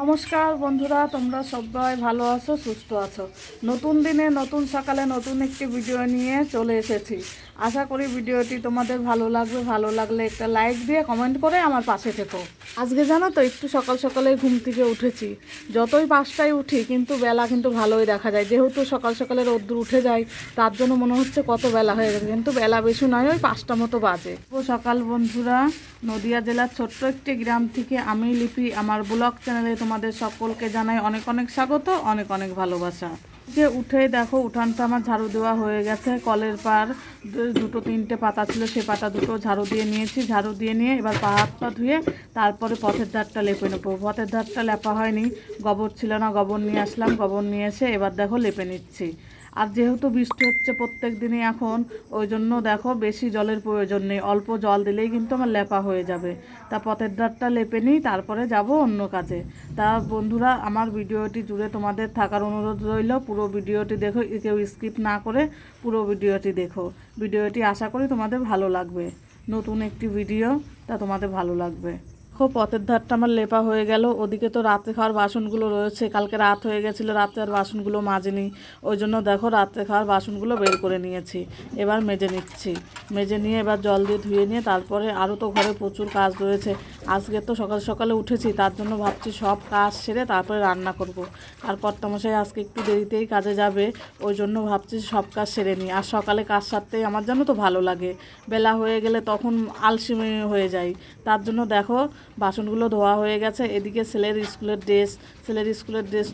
নমস্কার বন্ধুরা, তোমরা সবাই ভালো আছো, সুস্থ আছো? নতুন দিনে, নতুন সকালে নতুন একটি ভিডিও নিয়ে চলে এসেছি। আশা করি ভিডিওটি তোমাদের ভালো লাগবে। ভালো লাগলে একটা লাইক দিয়ে কমেন্ট করে আমার পাশে থেকো। আজকে জানো তো, একটু সকাল সকালে ঘুম থেকে উঠেছি। যতই পাঁচটায় উঠি, কিন্তু বেলা কিন্তু ভালোই দেখা যায়। যেহেতু সকাল সকালে রোদ্দুর উঠে যায়, তার জন্য মনে হচ্ছে কত বেলা হয়ে গেছে। কিন্তু বেলা বেশি নয়, ওই পাঁচটা মতো বাজে। ও সকাল বন্ধুরা, নদিয়া জেলার ছোট্ট একটি গ্রাম থেকে আমি লিপি, আমার ব্লগ চ্যানেলে তোমাদের সকলকে জানাই অনেক অনেক স্বাগত, অনেক অনেক ভালোবাসা। যে উঠে দেখো, উঠানটা আমার ঝাড়ু দেওয়া হয়ে গেছে। কলের পার দুটো তিনটে পাতা ছিল, সে পাতা দুটো ঝাড়ু দিয়ে নিয়েছি, ঝাড়ু দিয়ে নিয়ে এবার পাহাড়টা ধুয়ে তারপরে পথের ধারটা লেপে নেব। পথের ধারটা লেপা হয়নি, গোবর ছিল না, গোবর নিয়ে আসলাম, গোবর নিয়ে এসে এবার দেখো লেপে নিচ্ছি। আর যেহেতু বৃষ্টি হচ্ছে প্রত্যেক দিনই এখন, ওই জন্য দেখো বেশি জলের প্রয়োজন নেই। অল্প জল দিলেই কিন্তু আমার লেপা হয়ে যাবে। তা পথের ধারটা লেপে নিই, তারপরে যাব অন্য কাজে। তা বন্ধুরা, আমার ভিডিওটি জুড়ে তোমাদের থাকার অনুরোধ রইল। পুরো ভিডিওটি দেখো, কেউ স্কিপ না করে পুরো ভিডিওটি দেখো। ভিডিওটি আশা করি তোমাদের ভালো লাগবে। নতুন একটি ভিডিও তা তোমাদের ভালো লাগবে। দেখো, পথের ধারটা আমার লেপা হয়ে গেল। ওদিকে তো রাতে খাওয়ার বাসনগুলো রয়েছে। কালকে রাত হয়ে গেছিল, রাতে আর বাসনগুলো মাজেনি। ওই জন্য দেখো, রাতে খাওয়ার বাসনগুলো বের করে নিয়েছি। এবার মেজে নিচ্ছি। মেজে নিয়ে এবার জল দিয়ে ধুয়ে নিয়ে তারপরে আরও তো ঘরে প্রচুর কাজ রয়েছে। আজকে তো সকাল সকালে উঠেছি, তার জন্য ভাবছি সব কাজ সেরে তারপরে রান্না করব। আর কর্তামশাই আজকে একটু দেরিতেই কাজে যাবে, ওই জন্য ভাবছি সব কাজ সেরে নিই। আর সকালে কাজ সারতেই আমার জন্য তো ভালো লাগে। বেলা হয়ে গেলে তখন আলসেমি হয়ে যায় তার জন্য দেখো বাসনগুলো ধোয়া হয়ে গেছে। এদিকে ছেলের স্কুলের ড্রেস ছেলের স্কুলের ড্রেস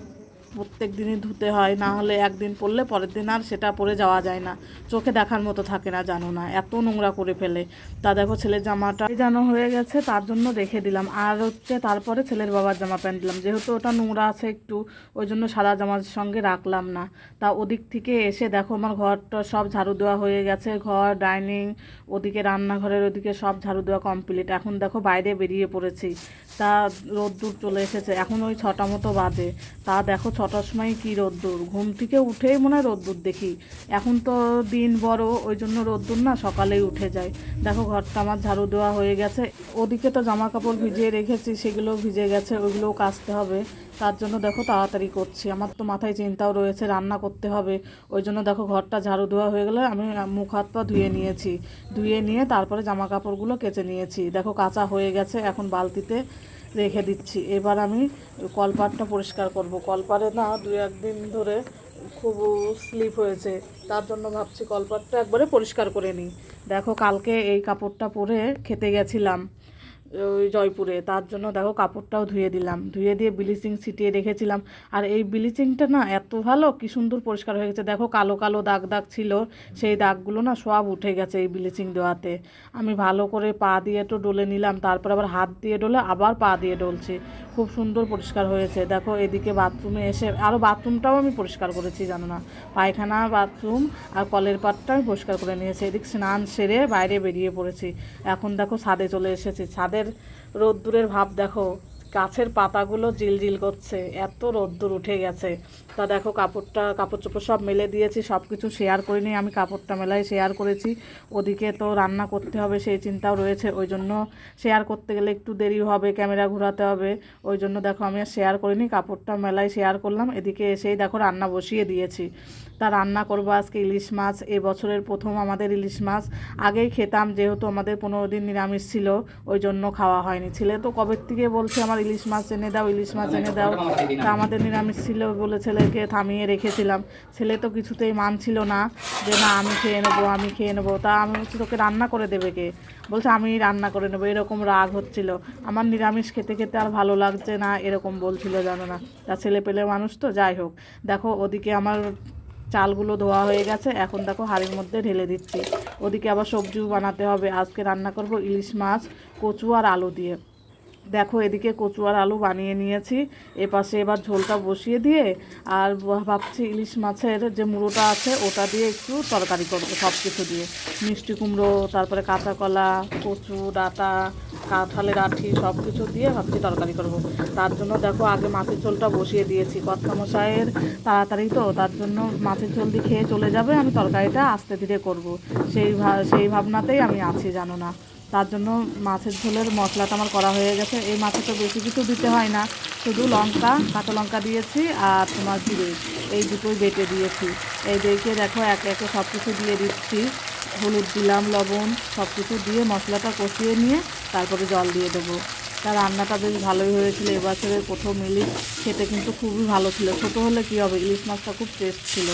প্রত্যেক দিনই ধুতে হয়, না হলে একদিন পরলে পরের দিন আর সেটা পরে যাওয়া যায় না। চোখে দেখার মতো থাকে না, জানো না। এত নোংরা করে ফেলে। তা দেখো ছেলের জামাটা জানো হয়ে গেছে, তার জন্য রেখে দিলাম। আর হচ্ছে তারপরে ছেলের বাবার জামা প্যান্ট দিলাম। যেহেতু ওটা নোংরা আছে একটু, ওই জন্য সাদা জামার সঙ্গে রাখলাম না। তা ওদিক থেকে এসে দেখো আমার ঘরটা সব ঝাড়ু দেওয়া হয়ে গেছে। ঘর, ডাইনিং, ওদিকে রান্নাঘরের ওদিকে সব ঝাড়ু দেওয়া কমপ্লিট। এখন দেখো বাইরে বেরিয়ে পড়েছি। তা রোদ্দুর চলে এসেছে। এখন ওই ছটা মতো বাজে। তা দেখো ছটার সময় কি রোদ্দুর? ঘুম থেকে উঠেই মনে হয় রোদ্দুর দেখি। এখন তো দিন বড়, ওই জন্য রোদ্দুর না সকালেই উঠে যায়। দেখো, ঘরটা আমার ঝাড়ু দেওয়া হয়ে গেছে। ওদিকে তো জামা কাপড় ভিজিয়ে রেখেছি, সেগুলো ভিজে গেছে, ওইগুলোও কাচতে হবে। তার জন্য দেখো, তাড়াতাড়ি করছি। আমার তো মাথায় চিন্তাও রয়েছে, রান্না করতে হবে। ওই জন্য দেখো, ঘরটা ঝাড়ু দেওয়া হয়ে গেলে আমি মুখ হাত পা ধুয়ে নিয়েছি। ধুয়ে নিয়ে তারপরে জামা কাপড়গুলো কেচে নিয়েছি। দেখো, কাঁচা হয়ে গেছে এখন বালতিতে। রেখে দিচ্ছি। এবার আমি কলপাটটা পরিষ্কার করব। কলপারে না দু একদিন ধরে খুব স্লিপ হয়েছে। তার জন্য ভাবছি কলপাটটা একবারে পরিষ্কার করে নিই। দেখো, কালকে এই কাপড়টা পরে খেতে গেছিলাম। ওই জয়পুরে। তার জন্য দেখো কাপড়টাও ধুয়ে দিলাম। ধুয়ে দিয়ে ব্লিচিং ছিটিয়ে রেখেছিলাম। আর এই ব্লিচিংটা না এত ভালো, কি সুন্দর পরিষ্কার হয়ে গেছে। দেখো কালো কালো দাগ দাগ ছিল, সেই দাগগুলো না সব উঠে গেছে এই ব্লিচিং দেওয়াতে। আমি ভালো করে পা দিয়ে একটু ডলে নিলাম, তারপর আবার হাত দিয়ে ডলে আবার পা দিয়ে ডলছি। খুব সুন্দর পরিষ্কার হয়েছে। দেখো এদিকে বাথরুমে এসে আরও বাথরুমটাও আমি পরিষ্কার করেছি, জানো না। পায়খানা বাথরুম আর কলের পাটটা আমি পরিষ্কার করে নিয়েছি। এদিক স্নান সেরে বাইরে বেরিয়ে পড়েছি। এখন দেখো ছাদে চলে এসেছি। ছাদের রোদ্দুরের ভাব দেখো। গাছের পাতাগুলো জিলজিল করছে, এত রোদ্দুর উঠে গেছে। তা দেখো, কাপড়টা কাপড় চোপড় সব মেলে দিয়েছি সব কিছু শেয়ার করিনি আমি কাপড়টা মেলায় শেয়ার করেছি। ওদিকে তো রান্না করতে হবে সেই চিন্তাও রয়েছে, ওই জন্য শেয়ার করতে গেলে একটু দেরি হবে ক্যামেরা ঘোরাতে হবে। ওই জন্য দেখো, আমি শেয়ার করিনি, কাপড়টা মেলায় শেয়ার করলাম। এদিকে এসেই দেখো, রান্না বসিয়ে দিয়েছি। তা রান্না করব আজকে ইলিশ মাছ। এ বছরের প্রথম আমাদের ইলিশ মাছ। আগেই খেতাম, যেহেতু আমাদের পনেরো দিন নিরামিষ ছিল, ওই জন্য খাওয়া হয়নি। ছেলে তো কবের থেকে বলছে, আমার ইলিশ মাছ এনে দাও, ইলিশ মাছ এনে দাও। তা আমাদের নিরামিষ ছিল বলে ছেলেকে থামিয়ে রেখেছিলাম। ছেলে তো কিছুতেই মানছিল না যে, না, আমি খেয়ে নেব, আমি খেয়ে নেব। তা আমি বলছি, তোকে রান্না করে দেবে কে? বলছে, আমি রান্না করে নেব। এরকম রাগ হচ্ছিল। আমার নিরামিষ খেতে খেতে আর ভালো লাগছে না, এরকম বলছিল জানো না। তা ছেলে পেলে মানুষ তো, যাই হোক। দেখো, ওদিকে আমার চালগুলো ধোয়া হয়ে গেছে। এখন দেখো হাড়ির মধ্যে ঢেলে দিচ্ছি। ওদিকে আবার সবজিও বানাতে হবে। আজকে রান্না করব ইলিশ মাছ, কচু আর আলু দিয়ে। দেখো এদিকে কচু আর আলু বানিয়ে নিয়েছি। এপাশে এবার ঝোলটা বসিয়ে দিয়ে আর ভাবছি ইলিশ মাছের যে মুড়োটা আছে, ওটা দিয়ে একটু তরকারি করব সব কিছু দিয়ে। মিষ্টি কুমড়ো, তারপরে কাঁচা কলা কচু, ডাঁটা, কাঁঠালের আঠি সব কিছু দিয়ে ভাবছি তরকারি করব। তার জন্য দেখো আগে মাছের ঝোলটা বসিয়ে দিয়েছি। কর্তামশাইয়ের তাড়াতাড়ি তো, তার জন্য মাছের ঝোল দিয়ে খেয়ে চলে যাবে, আমি তরকারিটা আস্তে ধীরে করব। সেই সেই ভাবনাতেই আমি আছি, জানো না। তার জন্য মাছের ঝোলের মশলাটা আমার করা হয়ে গেছে। এই মাছে তো বেশি কিছু দিতে হয় না, শুধু লঙ্কা, কাঁচা লঙ্কা দিয়েছি আর তোমার জিরে। এই দুটোই বেটে দিয়েছি। এই দেখে দেখো, একে একে সব কিছু দিয়ে দিচ্ছি। হলুদ, দিলাম, লবণ সব কিছু দিয়ে মশলাটা কষিয়ে নিয়ে তারপরে জল দিয়ে দেবো। রান্নাটা বেশ ভালোই হয়েছিল, এবছরের প্রথম ইলিশ খেতে কিন্তু খুবই ভালো ছিল। ছোটো হলে কী হবে? ইলিশ মাছটা খুব টেস্ট ছিল।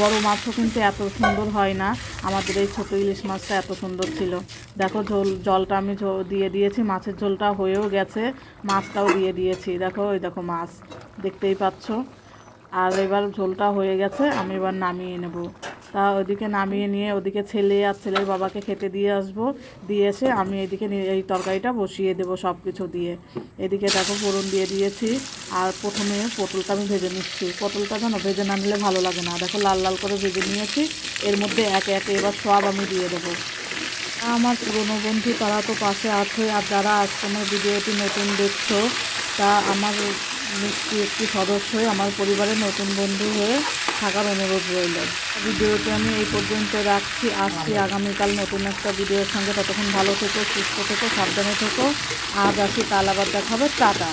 বড় মাছও কিন্তু এত সুন্দর হয় না। আমাদের এই ছোটো ইলিশ মাছটা এত সুন্দর ছিল। দেখো ঝোল, জলটা আমি দিয়ে দিয়েছি, মাছের ঝোলটা হয়েও গেছে। মাছটাও দিয়ে দিয়েছি। দেখো, ওই দেখো মাছ। দেখতেই পাচ্ছ? আর এবার ঝোলটা হয়ে গেছে, আমি এবার নামিয়ে নেব। তা ওদিকে নামিয়ে নিয়ে ওদিকে ছেলে আর ছেলের বাবাকে খেতে দিয়ে আসব। দিয়ে এসে আমি এদিকে এই তরকারিটা বসিয়ে দেবো সব কিছু দিয়ে। এদিকে দেখো ফোড়ন দিয়ে দিয়েছি আর প্রথমে পটলটা আমি ভেজে নিচ্ছি। পটলটা জানো ভেজে না নিলে ভালো লাগে না। দেখো লাল লাল করে ভেজে নিয়েছি। এর মধ্যে একে একে এবার সব আমি দিয়ে দেবো। আমার পুরনো বন্ধু তারা তো পাশে আছে আর যারা আজ তোমার ভিডিওটি নতুন দেখছ, তা আমার মিষ্টি একটি সদস্য হয়ে আমার পরিবারের নতুন বন্ধু হয়ে থাকার অনুরোধ রইল। ভিডিওটি আমি এই পর্যন্ত রাখছি। আসছি আগামীকাল নতুন একটা ভিডিওর সঙ্গে। ততক্ষণ ভালো থেকো, সুস্থ থেকো, সাবধানে থেকো। আজ আসি, কাল আবার দেখাবে টাটা।